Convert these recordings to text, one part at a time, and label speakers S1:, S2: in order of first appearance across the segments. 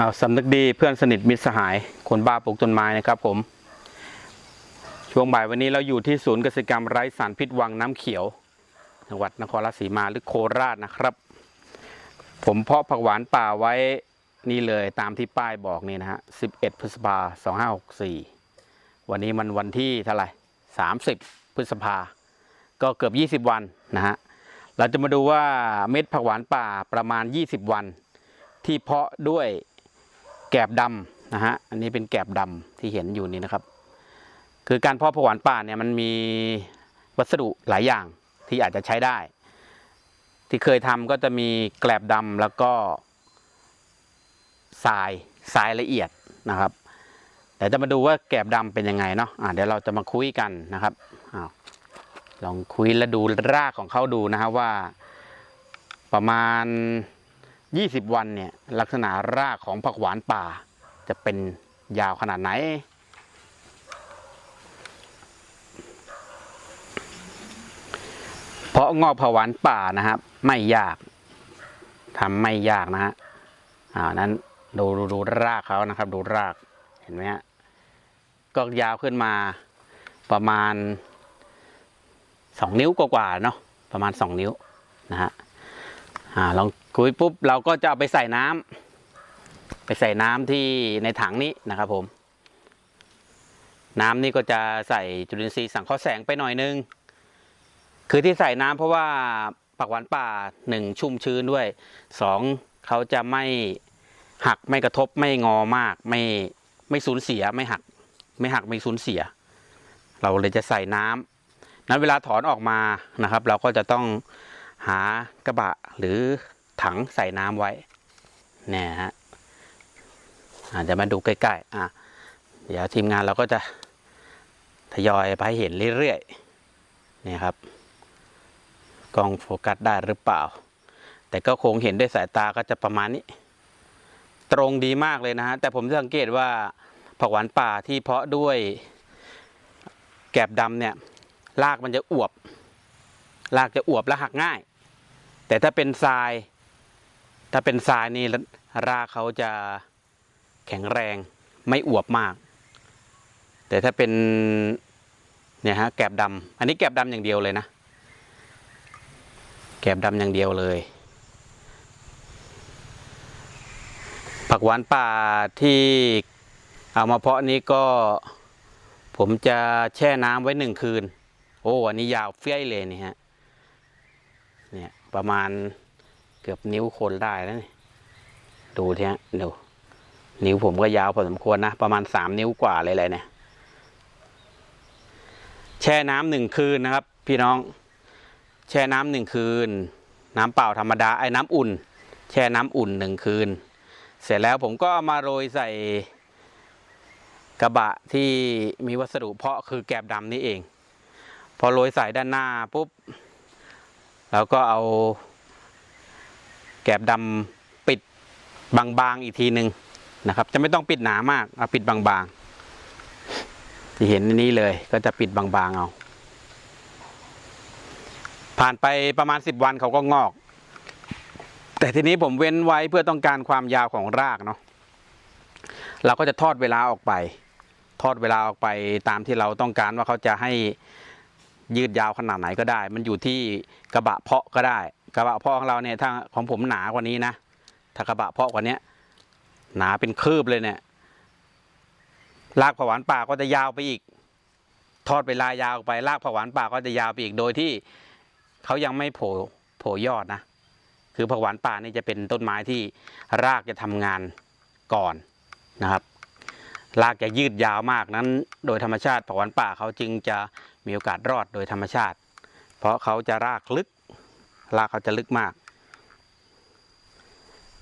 S1: อ้าสำนึกดีเพื่อนสนิทมิตรสหาย คนบ้าปลูกต้นไม้นะครับผม ช่วงบ่ายวันนี้เราอยู่ที่ศูนย์เกษตรกรรมไร้สารพิษวังน้ำเขียว จังหวัดนครราชสีมาหรือโคราชนะครับ ผมเพาะผักหวานป่าไว้นี่เลยตามที่ป้ายบอกนี่นะฮะ 11 พฤษภา 2564 วันนี้มันวันที่เท่าไหร่ 30 พฤษภา ก็เกือบ 20 วันนะฮะ เราจะมาดูว่าเม็ดผักหวานป่าประมาณ 20 วันที่เพาะด้วย แกบดำนะฮะอันนี้เป็นแกบดำที่เห็นอยู่นี่นะครับ คือการเพาะผักหวานป่าเนี่ยมันมีวัสดุหลายอย่างที่อาจจะใช้ได้ ที่เคยทำก็จะมีแกลบดำแล้วก็ทรายทรายละเอียดนะครับเดี๋ยวจะมาดูว่าแกลบดำเป็นยังไงเนาะะเดี๋ยวเราจะมาคุยกันนะครับอาลองคุยและดูรากของเขาดูนะครับว่าประมาณ 20 วันเนี่ยลักษณะรากของผักหวานป่า จะเป็นยาวขนาดไหน เพราะงอกผักหวานป่านะครับ ไม่ยากทำไม่ยากนะฮะอ่านั้นดูดูดูรากเขานะครับ ดูรากเห็นไหมฮะก็ยาวขึ้นมาประมาณสองนิ้วกว่าๆเนาะประมาณสองนิ้วนะฮะอ่าลอง คุยปุ๊บเราก็จะเอาไปใส่น้ำไปใส่น้ำที่ในถังนี้นะครับผม น้ำนี่ก็จะใส่จุลินทรีย์สังเคราะห์แสงไปหน่อยนึง คือที่ใส่น้ำเพราะว่าผักหวานป่าหนึ่งชุ่มชื้นด้วยสองเขาจะไม่หักไม่กระทบไม่งอมาก ไม่ไม่สูญเสียไม่หัก ไม่หักไม่สูญเสีย เราเลยจะใส่น้ำนั้นเวลาถอนออกมานะครับ เราก็จะต้องหากระบะหรือ ถังใส่น้ำไว้เนี่ยฮะอาจจะมาดูใกล้ๆอะเดี๋ยวทีมงานเราก็จะทยอยไปเห็นเรื่อยๆเนี่ยครับกล้องโฟกัสได้หรือเปล่า แต่ก็คงเห็นด้วยสายตาก็จะประมาณนี้ ตรงดีมากเลยนะฮะแต่ผมสังเกตว่าผักหวานป่าที่เพาะด้วยแกบดำเนี่ยรากมันจะอวบรากจะอวบและหักง่าย แต่ถ้าเป็นทราย ถ้าเป็นทรายนี่รากเขาจะแข็งแรงไม่อวบมาก แต่ถ้าเป็นเนี่ยฮะแกบดำอันนี้แกบดำอย่างเดียวเลยนะ แกบดำอย่างเดียวเลย ผักหวานป่าที่เอามาเพาะนี้ก็ผมจะแช่น้ำไว้หนึ่งคืน โอ้อันนี้ยาวเฟี้ยเลยนี่ฮะเนี่ยประมาณ กือบนิ้วคนได้แล้วนี่ดูทีฮะดูนิ้วผมก็ยาวพอสมควรนะ ประมาณสามนิ้วกว่าเลยเลยเนี่ย แช่น้ำหนึ่งคืนนะครับ พี่น้อง แช่น้ำหนึ่งคืน น้ำเปล่าธรรมดาไอ้น้ำอุ่น แช่น้ำอุ่นหนึ่งคืน เสร็จแล้วผมก็ามาโรยใส่กระบะที่มีวัสดุเพาะคือแกบดำนี่เอง พอโรยใส่ด้านหน้าปุ๊บ แล้วก็เอา แกบดำปิดบางๆอีกทีหนึ่งนะครับ จะไม่ต้องปิดหนามากเอาปิดบางๆ ที่เห็นนนี้เลยก็จะปิดบางๆเอา ผ่านไปประมาณสิบวันเขาก็งอก แต่ทีนี้ผมเว้นไว้เพื่อต้องการความยาวของรากเนาะเราก็จะทอดเวลาออกไป ทอดเวลาออกไปตามที่เราต้องการว่าเขาจะให้ยืดยาวขนาดไหนก็ได้ มันอยู่ที่กระบะเพาะก็ได้ กระบะเพาะของเราเนี่ยถ้าของผมหนากว่านี้นะถ้ากระบะเพาะกว่านี้หนาเป็นคืบเลยเนี่ยรากผักหวานป่าก็จะยาวไปอีก ทอดเวลายาวไปรากผักหวานป่าก็จะยาวไปอีกโดยที่เขายังไม่โผล่โผล่ยอดนะคือผักหวานป่านี่จะเป็นต้นไม้ที่รากจะทำงานก่อนนะครับรากจะยืดยาวมากนั้น โดยธรรมชาติผักหวานป่าเขาจึงจะมีโอกาสรอดโดยธรรมชาติ เพราะเขาจะรากลึก รากเขาจะลึกมาก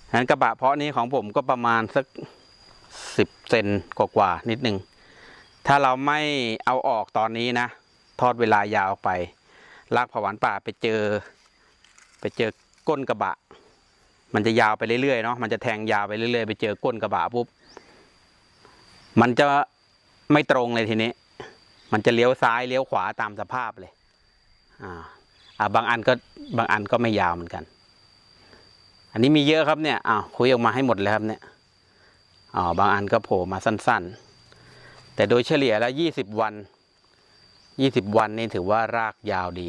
S1: ฉะนั้นกระบะเพาะนี้ของผมก็ประมาณสักสิบเซนกว่าๆนิดนึง ถ้าเราไม่เอาออกตอนนี้นะ ทอดเวลายาวไป รากผักหวานป่าไปเจอ ไปเจอก้นกระบะ มันจะยาวไปเรื่อยๆเนาะ มันจะแทงยาวไปเรื่อยๆ ไปเจอก้นกระบะปุ๊บ มันจะไม่ตรงเลยทีนี้ มันจะเลี้ยวซ้ายเลี้ยวขวาตามสภาพเลย อ่า บางอันก็บางอันก็ไม่ยาวเหมือนกัน อันนี้มีเยอะครับเนี่ยอ้าวคุยออกมาให้หมดเลยครับเนี่ยอ๋อบางอันก็โผล่มาสั้นๆ แต่โดยเฉลี่ยแล้วยี่สิบวันยี่สิบวันนี่ถือว่ารากยาวดี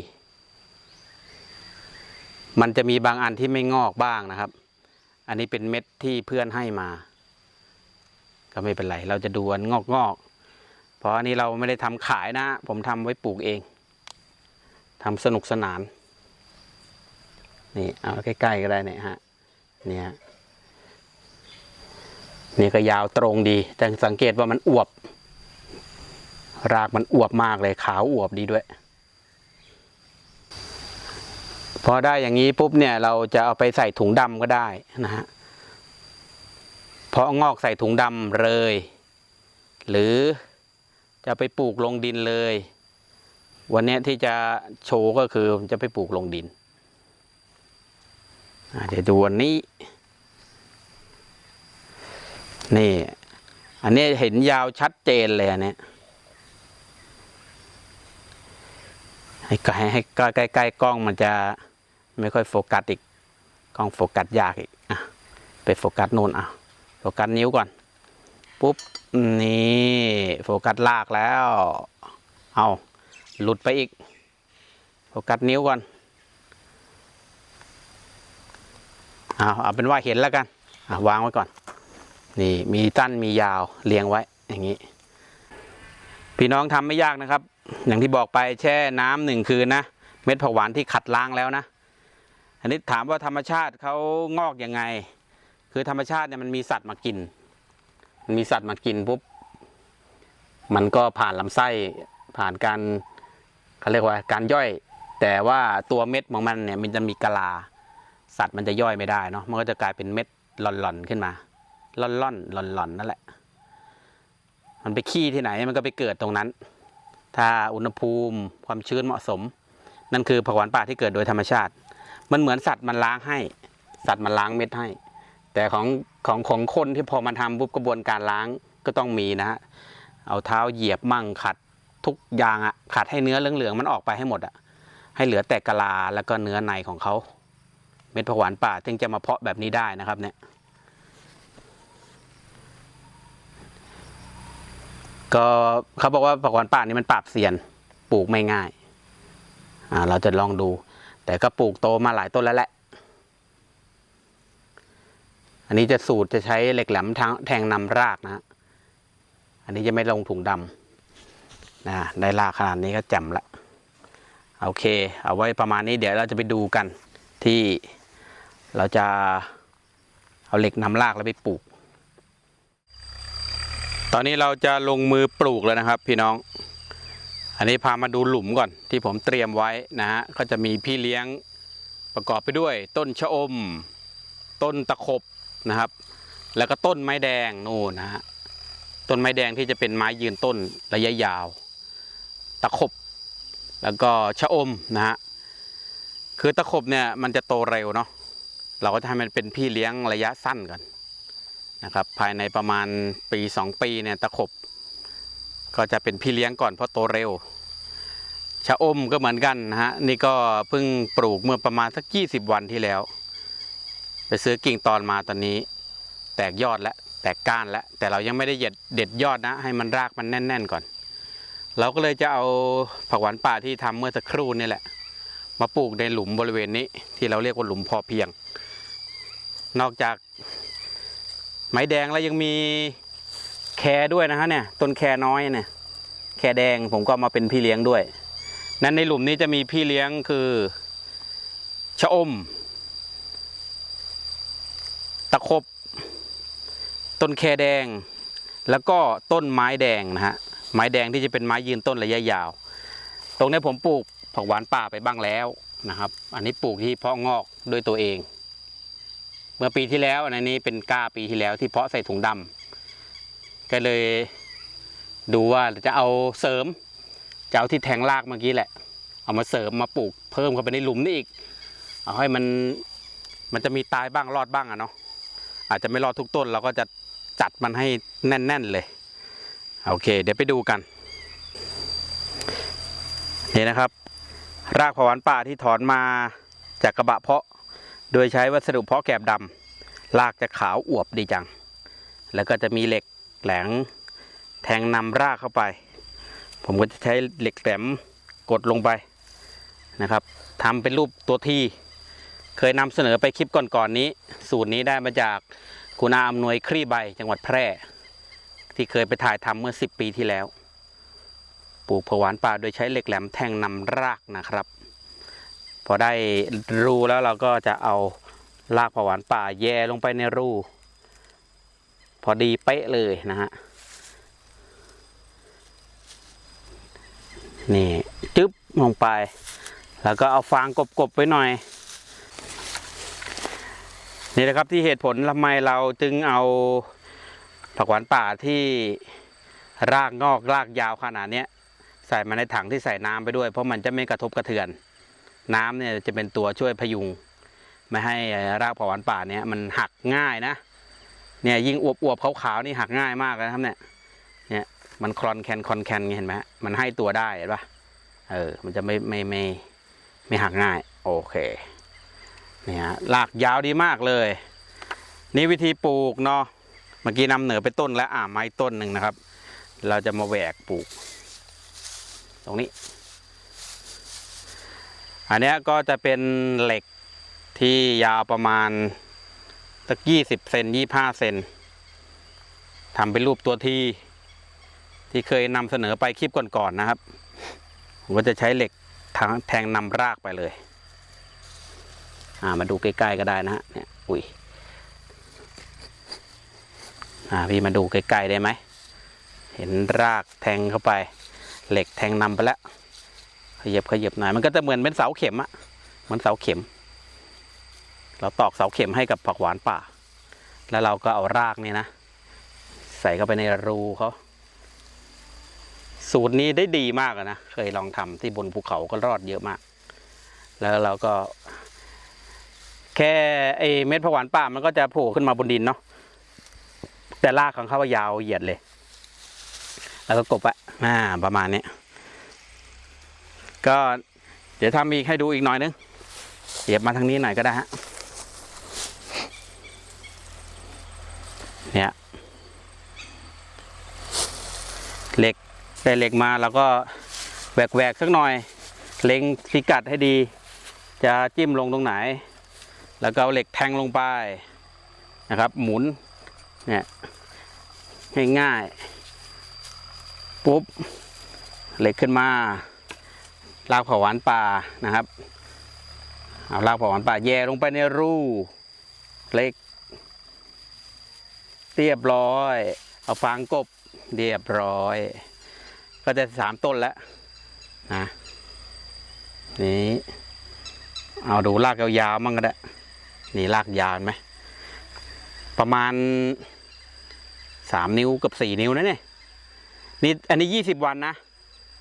S1: มันจะมีบางอันที่ไม่งอกบ้างนะครับ อันนี้เป็นเม็ดที่เพื่อนให้มา ก็ไม่เป็นไร เราจะดูอันงอกงอกๆเพราะอันนี้เราไม่ได้ทำขายนะ ผมทำไว้ปลูกเอง ทำสนุกสนาน นี่เอาใกล้ๆก็ได้เนี่ยฮะเนี่ยนี่ก็ยาวตรงดี แต่สังเกตว่ามันอวบ รากมันอวบมากเลยขาวอวบดีด้วย พอได้อย่างนี้ปุ๊บเนี่ยเราจะเอาไปใส่ถุงดำก็ได้นะฮะเพราะงอกใส่ถุงดำเลย หรือจะไปปลูกลงดินเลย วันนี้ที่จะโชว์ก็คือจะไปปลูกลงดินเดี๋ยวดูวันนี้ นี่ อันนี้เห็นยาวชัดเจนเลยอันเนี้ยให้ใกล้ให้ใกล้ใกล้กล้องมันจะไม่ค่อยโฟกัสอีกกล้องโฟกัสยากอีกอะไปโฟกัสโน่นอะโฟกัสนิ้วก่อนปุ๊บนี่โฟกัสลากแล้ว เอา หลุดไปอีกโฟกัสนิ้วก่อนเอาเอาเป็นว่าเห็นแล้วกันอะวางไว้ก่อน นี่มีตั้นมียาวเรียงไว้อย่างนี้ พี่น้องทำไม่ยากนะครับ อย่างที่บอกไปแช่น้ำหนึ่งคืนนะ เม็ดผักหวานที่ขัดล้างแล้วนะ อันนี้ถามว่าธรรมชาติเขางอกยังไง คือธรรมชาติเนี่ยมันมีสัตว์มากิน มันมีสัตว์มากินปุ๊บ มันก็ผ่านลำไส้ผ่านการ เขาเรียกว่าการย่อย แต่ว่าตัวเม็ดของมันเนี่ยมันจะมีกะลา สัตว์มันจะย่อยไม่ได้เนาะมันก็จะกลายเป็นเม็ดหล่อนๆขึ้นมาล่อนล่อนหล่อนหล่อนๆนั่นแหละ มันไปขี้ที่ไหนมันก็ไปเกิดตรงนั้น ถ้าอุณหภูมิความชื้นเหมาะสม นั่นคือผักหวานป่าที่เกิดโดยธรรมชาติ มันเหมือนสัตว์มันล้างให้ สัตว์มันล้างเม็ดให้ แต่ของของของคนที่พอมันทำปุ๊บกระบวนการล้างก็ต้องมีนะฮะเอาเท้าเหยียบมั่งขัด ทุกอย่างอะขัดให้เนื้อเหลืองๆมันออกไปให้หมดอะให้เหลือแต่กะลาแล้วก็เนื้อในของเขาเม็ดผักหวานป่าถึงจะมาเพาะแบบนี้ได้นะครับเนี่ยก็เขาบอกว่าผักหวานป่านี่มันปราบเซียนปลูกไม่ง่ายอ่าเราจะลองดู แต่ก็ปลูกโตมาหลายต้นแล้วแหละ อันนี้จะสูตรจะใช้เหล็กแหลมทางแทงนำรากนะฮะอันนี้จะไม่ลงถุงดำ นะได้รากขนาดนี้ก็แจ่มละโอเค เอาไว้ประมาณนี้เดี๋ยวเราจะไปดูกันที่เราจะเอาเหล็กนำรากแล้วไปปลูก ตอนนี้เราจะลงมือปลูกแล้วนะครับ พี่น้อง อันนี้พามาดูหลุมก่อนที่ผมเตรียมไว้นะฮะก็จะมีพี่เลี้ยงประกอบไปด้วย ต้นชะอม ต้นตะขบนะครับ แล้วก็ต้นไม้แดงนู่นนะฮะต้นไม้แดงที่จะเป็นไม้ยืนต้นระยะยาว ตะขบ แล้วก็ชะอมนะฮะคือตะขบเนี่ยมันจะโตเร็วเนาะเราก็จะให้มันเป็นพี่เลี้ยงระยะสั้นก่อนนะครับ ภายในประมาณปีสองปีเนี่ยตะขบ ก็จะเป็นพี่เลี้ยงก่อนเพราะโตเร็วชะอมก็เหมือนกันนะฮะนี่ก็เพิ่งปลูกเมื่อประมาณสักยี่สิบวันที่แล้ว ไปซื้อกิ่งตอนมาตอนนี้ แตกยอดแล้วแตกก้านแล้วแต่เรายังไม่ได้เด็ดเด็ดยอดนะ ให้มันรากมันแน่น ๆ ก่อน เราก็เลยจะเอาผักหวานป่าที่ทำเมื่อสักครู่นี่แหละ มาปลูกในหลุมบริเวณนี้ ที่เราเรียกว่าหลุมพอเพียง นอกจากไม้แดงแล้วยังมีแครด้วยนะฮะเนี่ยต้นแครน้อยเนี่ยแครแดงผมก็มาเป็นพี่เลี้ยงด้วย นั้นในหลุมนี้จะมีพี่เลี้ยงคือชะอม ตะคบ ต้นแครแดง แล้วก็ต้นไม้แดงนะฮะ ไม้แดงที่จะเป็นไม้ยืนต้นระยะยาว ตรงนี้ผมปลูกผักหวานป่าไปบ้างแล้วนะครับ อันนี้ปลูกที่เพาะงอกด้วยตัวเอง เมื่อปีที่แล้วอันนี้เป็นก้าปีที่แล้วที่เพาะใส่ถุงดำก็เลยดูว่าจะเอาเสริมจะเอาที่แทงรากเมื่อกี้แหละ เอามาเสริมมาปลูกเพิ่มเข้าไปในหลุมนี่อีก เอาให้มันมันจะมีตายบ้างรอดบ้างอะเนาะอาจจะไม่รอดทุกต้นเราก็จะจัดมันให้แน่น ๆ เลย โอเค เดี๋ยวไปดูกันนี่นะครับ รากผักหวานป่าที่ถอนมาจากกระบะเพาะ โดยใช้วัสดุเพาะแกบดำรากจะขาวอวบดีจัง แล้วก็จะมีเหล็กแหลงแทงนำรากเข้าไป ผมก็จะใช้เหล็กแหลมกดลงไปนะครับทำเป็นรูปตัวทีเคยนำเสนอไปคลิปก่อนๆนี้ สูตรนี้ได้มาจากคุณอาอำนวยคลี่ใบจังหวัดแพร่ ที่เคยไปถ่ายทำเมื่อ 10 ปีที่แล้ว ปลูกผักหวานป่าโดยใช้เหล็กแหลมแทงนำรากนะครับ พอได้รูแล้วเราก็จะเอารากผักหวานป่าแย่ลงไปในรู พอดีเป๊ะเลยนะฮะนี่จึ๊บลงไป แล้วก็เอาฟางกบๆไว้หน่อยนี่นะครับที่เหตุผลทำไมเราจึงเอา ผักหวานป่าที่รากงอกรากยาวขนาดนี้ใส่มาในถังที่ใส่น้ำไปด้วย เพราะมันจะไม่กระทบกระเทือน น้ำเนี่ยจะเป็นตัวช่วยพยุง ไม่ให้รากผักหวานป่าเนี่ยมันหักง่ายนะเนี่ยยิ่งอวบๆขาวๆนี่หักง่ายมากนะครับเนี่ยเนี่ยมันคลอนแคนคลอนแคนเห็นไหมฮะมันให้ตัวได้เห็นปะเออมันจะไม่ไม่ไม่ไม่หักง่ายโอเคเนี่ยฮะลากยาวดีมากเลย นี่วิธีปลูกเนาะ มื่อกี้นำเหนือไปต้นแล้วอ่าไม้ต้นหนึ่งนะครับ เราจะมาแหวกปลูก ตรงนี้ อันนี้ก็จะเป็นเหล็กที่ยาวประมาณสักยี่สิบเซนยี่ห้าเซนทำเป็นรูปตัวทีที่เคยนำเสนอไปคลิปก่อนๆนะครับผมก็จะใช้เหล็กทางแทงนำรากไปเลย อ่ามาดูใกล้ๆก็ได้นะฮะเนี่ยอุ้ย อ่าพี่มาดูใกล้ๆได้ไหม เห็นรากแทงเข้าไป เหล็กแทงนำไปแล้ว ขยับขยับหน่อย มันก็จะเหมือนเป็นเสาเข็มอะเหมือนเสาเข็ม เราตอกเสาเข็มให้กับผักหวานป่า แล้วเราก็เอารากนี่นะ ใส่เข้าไปในรูเขาสูตรนี้ได้ดีมากนะ เคยลองทำที่บนภูเขาก็รอดเยอะมาก แล้วเราก็ แค่ไอเม็ดผักหวานป่ามันก็จะโผล่ขึ้นมาบนดินเนาะ แต่รากของเขาว่ายาวเหยียดเลย แล้วก็กบอะอ่าประมาณนี้ก็เดี๋ยวทำอีกให้ดูอีกหน่อยนึงเสียบมาทางนี้หน่อยก็ได้ฮะเนี่ยเหล็กได้เหล็กมาแล้วก็แหวกแหวกสักหน่อย เล็งพิกัดให้ดี จะจิ้มลงตรงไหน แล้วก็เอาเหล็กแทงลงไปนะครับ หมุน เนี่ยง่ายๆปุ๊บ เหล็กขึ้นมารากผักหวานป่านะครับ เอารากผักหวานป่าแย่ลงไปในรูเหล็กเรียบร้อย เอาฟางกบเรียบร้อย ก็จะสามต้นแล้วนะนี่เอาดูรากยาวๆมั่งก็ได้ นี่รากยาวไหม ประมาณ สามนิ้วกับสี่นิ้วนะเนี่ยนี่อันนี้ยี่สิบวันนะ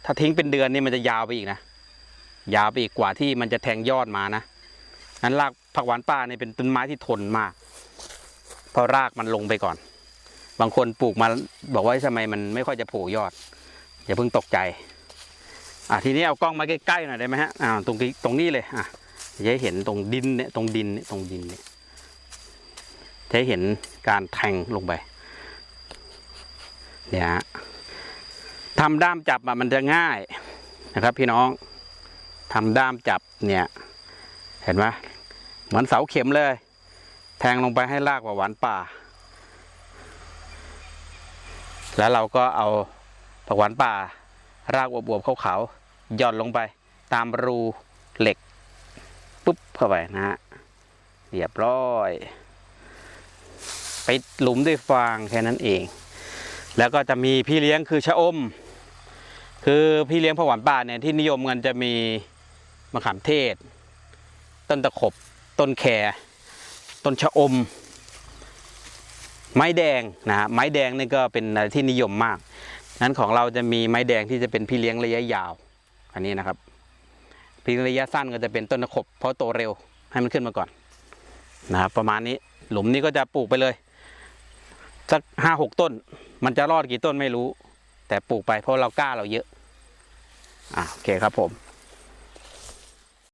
S1: ถ้าทิ้งเป็นเดือนนี่มันจะยาวไปอีกนะ ยาวไปอีกกว่าที่มันจะแทงยอดมานะนั้นรากผักหวานป่าเนี่ยเป็นต้นไม้ที่ทนมาก เพราะรากมันลงไปก่อน บางคนปลูกมาบอกว่าทำไมมันไม่ค่อยจะโผล่ยอด อย่าเพิ่งตกใจ อะทีนี้เอากล้องมาใกล้ๆหน่อยได้ไหมฮะอ่าตรงนี้ตรงนี้เลยอะจะเห็นตรงดินเนี่ยตรงดินเนี่ยตรงดินเนี่ยจะเห็นการแทงลงไป เนี่ยทำด้ามจับมันจะง่ายนะครับ พี่น้องทำด้ามจับเนี่ย เห็นไหมเหมือนเสาเข็มเลย แทงลงไปให้รากว่าหวานป่า แล้วเราก็เอาผักหวานป่า รากอวบๆขาวๆหย่อนลงไป ตามรูเหล็กปุ๊บเข้าไปนะฮะเรียบร้อย ไปหลุมด้วยฟางแค่นั้นเอง แล้วก็จะมีพี่เลี้ยงคือชะอม คือพี่เลี้ยงผักหวานป่าเนี่ยที่นิยมกันจะมีมะขามเทศ ต้นตะขบ ต้นแครต้นชะอม ไม้แดงนะฮะไม้แดงนี่ก็เป็นอะไรที่นิยมมากนั้นของเราจะมีไม้แดงที่จะเป็นพี่เลี้ยงระยะยาว อันนี้นะครับ พี่ระยะสั้นก็จะเป็นต้นตะขบ เพราะโตเร็วให้มันขึ้นมาก่อนนะครับประมาณนี้หลุมนี้ก็จะปลูกไปเลย สักห้าหกต้น มันจะรอดกี่ต้นไม่รู้ แต่ปลูกไปเพราะเรากล้าเราเยอะ อ่าโอเคครับผม